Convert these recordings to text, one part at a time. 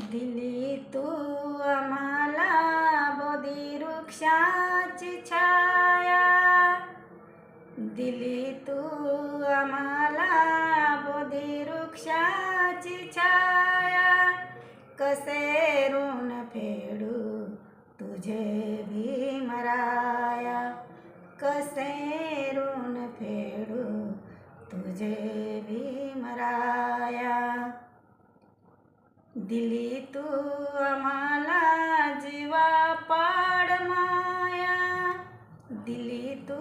दिली तू आम्हाला बोधी वृक्षाची छाया. दिली तू आम्हाला बोधी वृक्षाची छाया. कसे ऋण फेडू तुझे भीमराया कसे ऋण फेडू दिली तू आम्हाला जीवा पाड माया. दिली तू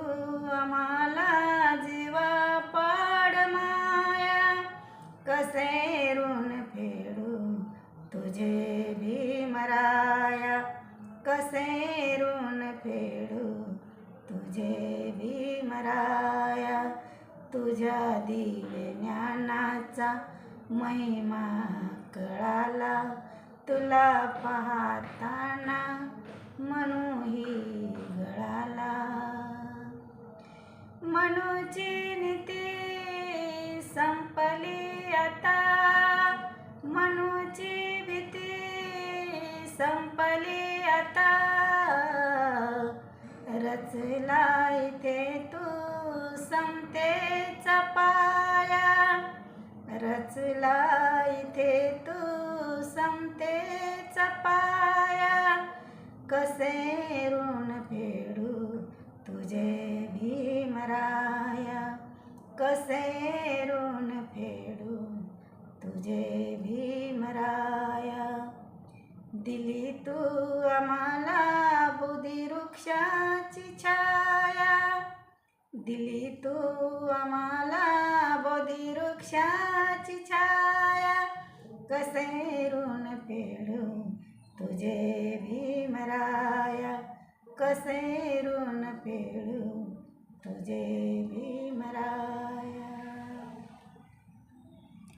आम्हाला जीवा पाड माया. कसे ऋण फेडू तुझे भीमराया कसे ऋण फेडू तुझे भीमराया तुझ्या दिव्य ज्ञानाचा महिमा कळाला तुला पाहताना मनूही गळाला. मनूची नीती संपली आता. मनूची भीती संपली आता. रचला इथे रचला इथे तू समतेचा पाया कसे ऋण फेडू तुझे भीमराया कसे ऋण फेडू तुझे भीमराया दिली तू आम्हाला बुधिवृक्षाची छाया. दिली तू आम्हाला बोधी कसे ऋण फेडू तुझे भीमराया कसे ऋण फेडू तुझे भी